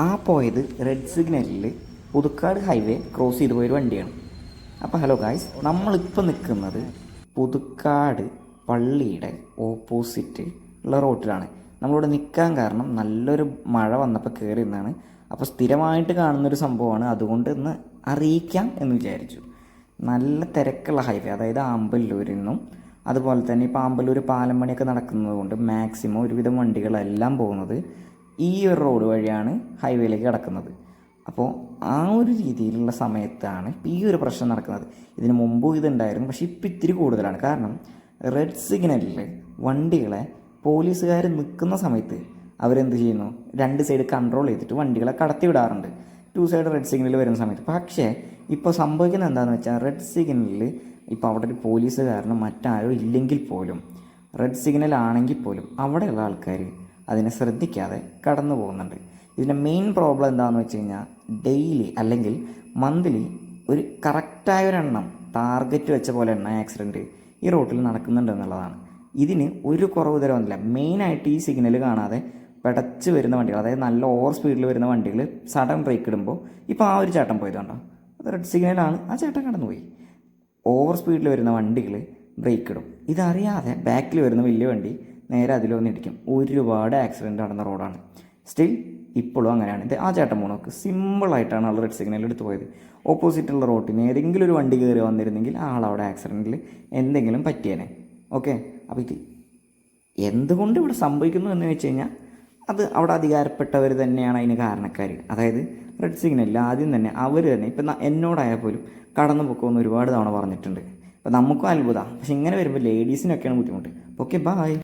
ആ പോയത് റെഡ് സിഗ്നലിൽ പുതുക്കാട് ഹൈവേ ക്രോസ് ചെയ്ത് പോയൊരു വണ്ടിയാണ്. അപ്പോൾ ഹലോ ഗായ്സ് നമ്മളിപ്പോൾ നിൽക്കുന്നത് പുതുക്കാട് പള്ളിയുടെ ഓപ്പോസിറ്റ് ഉള്ള റോട്ടിലാണ് നമ്മളിവിടെ നിൽക്കാൻ കാരണം നല്ലൊരു മഴ വന്നപ്പോൾ കയറി നിന്നാണ്. അപ്പോൾ സ്ഥിരമായിട്ട് കാണുന്നൊരു സംഭവമാണ്. അതുകൊണ്ട് ഇന്ന് അറിയിക്കാം എന്ന് വിചാരിച്ചു. നല്ല തിരക്കുള്ള ഹൈവേ അതായത് ആമ്പല്ലൂരിൽ നിന്നും അതുപോലെ തന്നെ ഇപ്പോൾ ആമ്പല്ലൂർ പാലം പണിയൊക്കെ നടക്കുന്നത് കൊണ്ട് മാക്സിമം ഒരുവിധം വണ്ടികളെല്ലാം പോകുന്നത് ഈ ഒരു റോഡ് വഴിയാണ് ഹൈവേയിലേക്ക് കിടക്കുന്നത്. അപ്പോൾ ആ ഒരു രീതിയിലുള്ള സമയത്താണ് ഈ ഒരു പ്രശ്നം നടക്കുന്നത്. ഇതിന് മുമ്പും ഇതുണ്ടായിരുന്നു പക്ഷേ ഇപ്പം ഇത്തിരി കൂടുതലാണ്. കാരണം റെഡ് സിഗ്നലിൽ വണ്ടികളെ പോലീസുകാർ നിൽക്കുന്ന സമയത്ത് അവരെന്ത് ചെയ്യുന്നു? രണ്ട് സൈഡ് കൺട്രോൾ ചെയ്തിട്ട് വണ്ടികളെ കടത്തി വിടാറുണ്ട്. ടു സൈഡ് റെഡ് സിഗ്നൽ വരുന്ന സമയത്ത്. പക്ഷേ ഇപ്പോൾ സംഭവിക്കുന്നത് എന്താണെന്ന് വെച്ചാൽ റെഡ് സിഗ്നലിൽ ഇപ്പോൾ അവിടെ ഒരു പോലീസുകാരനോ മറ്റാരോ ഇല്ലെങ്കിൽ പോലും റെഡ് സിഗ്നൽ ആണെങ്കിൽ പോലും അവിടെയുള്ള ആൾക്കാർ അതിനെ ശ്രദ്ധിക്കാതെ കടന്നു പോകുന്നുണ്ട്. ഇതിന്റെ മെയിൻ പ്രോബ്ലം എന്താണെന്ന് വെച്ച് കഴിഞ്ഞാൽ ഡെയിലി അല്ലെങ്കിൽ മന്ത്ലി ഒരു കറക്റ്റായ ഒരെണ്ണം ടാർഗറ്റ് വെച്ച പോലെ എണ്ണ ആക്സിഡന്റ് ഈ റോട്ടിൽ നടക്കുന്നുണ്ട് എന്നുള്ളതാണ്. ഇതിന് ഒരു കുറവ് തരമൊന്നുമില്ല മെയിനായിട്ട് ഈ സിഗ്നൽ കാണാതെ പെടച്ച് വരുന്ന വണ്ടികൾ അതായത് നല്ല ഓവർ സ്പീഡിൽ വരുന്ന വണ്ടികൾ സഡൻ ബ്രേക്ക് ഇടുമ്പോൾ ഇപ്പോൾ ആ ഒരു ചേട്ടൻ പോയത് കണ്ടോ അത് റെഡ് സിഗ്നലാണ് ആ ചേട്ടൻ കടന്നുപോയി. ഓവർ സ്പീഡിൽ വരുന്ന വണ്ടികൾ ബ്രേക്ക് ഇടും. ഇതറിയാതെ ബാക്കിൽ വരുന്ന വലിയ വണ്ടി നേരെ അതിലൊന്നും ഇടിക്കും. ഒരുപാട് ആക്സിഡന്റ് നടന്ന റോഡാണ് സ്റ്റിൽ ഇപ്പോഴും അങ്ങനെയാണ്. ഇത് ആ ചേട്ടൻ പോണോക്ക് സിമ്പിളായിട്ടാണ് ആൾ റെഡ് സിഗ്നൽ എടുത്ത് പോയത്. ഓപ്പോസിറ്റുള്ള റോട്ടിന് ഏതെങ്കിലും ഒരു വണ്ടി കയറി വന്നിരുന്നെങ്കിൽ ആൾ അവിടെ ആക്സിഡന്റിൽ എന്തെങ്കിലും പറ്റിയേനെ. ഓക്കെ അപ്പോൾ ഇത് എന്തുകൊണ്ട് ഇവിടെ സംഭവിക്കുന്നു എന്ന് വെച്ച് കഴിഞ്ഞാൽ അത് അവിടെ അധികാരപ്പെട്ടവർ തന്നെയാണ് അതിന് കാരണക്കാർ അതായത് റെഡ് സിഗ്നലിൽ ആദ്യം തന്നെ അവർ തന്നെ ഇപ്പം എന്നോടായാൽ പോലും കടന്നു പൊക്കമെന്ന് ഒരുപാട് തവണ പറഞ്ഞിട്ടുണ്ട്. അപ്പോൾ നമുക്കും അത്ഭുതമാണ് പക്ഷെ ഇങ്ങനെ വരുമ്പോൾ ലേഡീസിനൊക്കെയാണ് ബുദ്ധിമുട്ട്. Okay bye